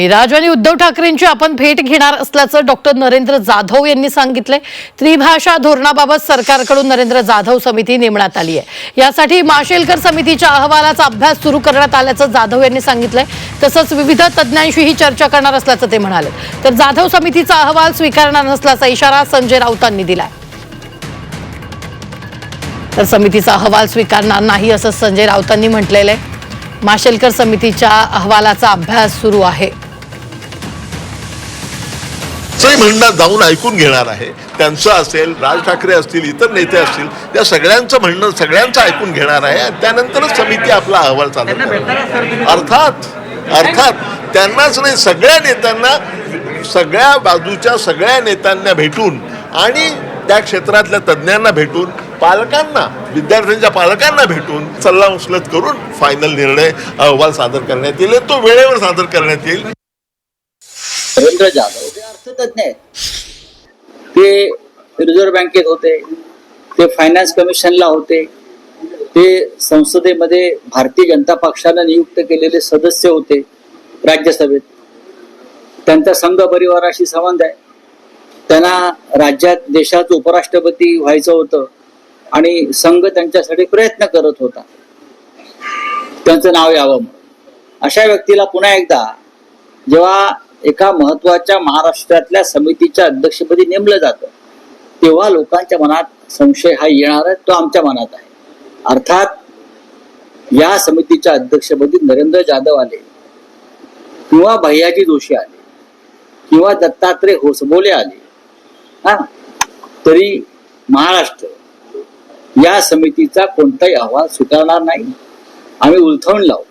राज आणि उद्धव ठाकरेंची आपण भेट घेणार असल्याचं डॉक्टर नरेंद्र जाधव यांनी सांगितलंय. त्रिभाषा धोरणाबाबत सरकारकडून नरेंद्र जाधव समिती नेमण्यात आली आहे यासाठी माशेलकर समितीच्या अहवालाचा अभ्यास सुरू करण्यात आल्याचं जाधव यांनी सांगितलंय. तसंच विविध तज्ज्ञांशीही चर्चा करणार असल्याचं ते म्हणाले. तर जाधव समितीचा अहवाल स्वीकारणार नसल्याचा इशारा संजय राऊतांनी दिलाय. तर समितीचा अहवाल स्वीकारणार नाही असं संजय राऊतांनी म्हटलेलं आहे. माशेलकर समितीच्या अहवालाचा अभ्यास सुरू आहे. म्हणणं जाऊन ऐकून घेणार आहे त्यांचं असेल राज ठाकरे असतील इतर नेते असतील या सगळ्यांचं म्हणणं सगळ्यांचं ऐकून घेणार आहे आणि त्यानंतरच समिती आपला अहवाल सादर करेल अर्थात अर्थात त्यांनाच नाही सगळ्या नेत्यांना सगळ्या बाजूच्या सगळ्या नेत्यांना भेटून आणि त्या क्षेत्रातल्या तज्ज्ञांना भेटून पालकांना विद्यार्थ्यांच्या पालकांना भेटून सल्लामसलत करून फायनल निर्णय अहवाल सादर करण्यात येईल. तो वेळेवर सादर करण्यात येईल. नरेंद्र जाधव हे अर्थतज्ञ आहेत ते रिझर्व्ह बँकेत होते ते फायनान्स कमिशनला होते ते संसदेमध्ये भारतीय जनता पक्षानं नियुक्त केलेले सदस्य होते राज्यसभेत. त्यांचा संघ परिवाराशी संबंध आहे. त्यांना राज्यात देशात उपराष्ट्रपती व्हायचं होतं आणि संघ त्यांच्यासाठी प्रयत्न करत होता. त्यांचं नाव यावं अशा व्यक्तीला पुन्हा एकदा जेव्हा एका महत्त्वाच्या महाराष्ट्रातल्या समितीच्या अध्यक्षपदी नेमलं जातं. तेव्हा लोकांच्या मनात संशय हा येणार आहे तो आमच्या मनात आहे. अर्थात या समितीच्या अध्यक्षपदी नरेंद्र जाधव आले किंवा भैयाजी जोशी आले किंवा दत्तात्रय होसबोले आले हा? तरी महाराष्ट्र या समितीचा कोणताही अहवाल स्वीकारणार नाही. आम्ही उलथवून लावू.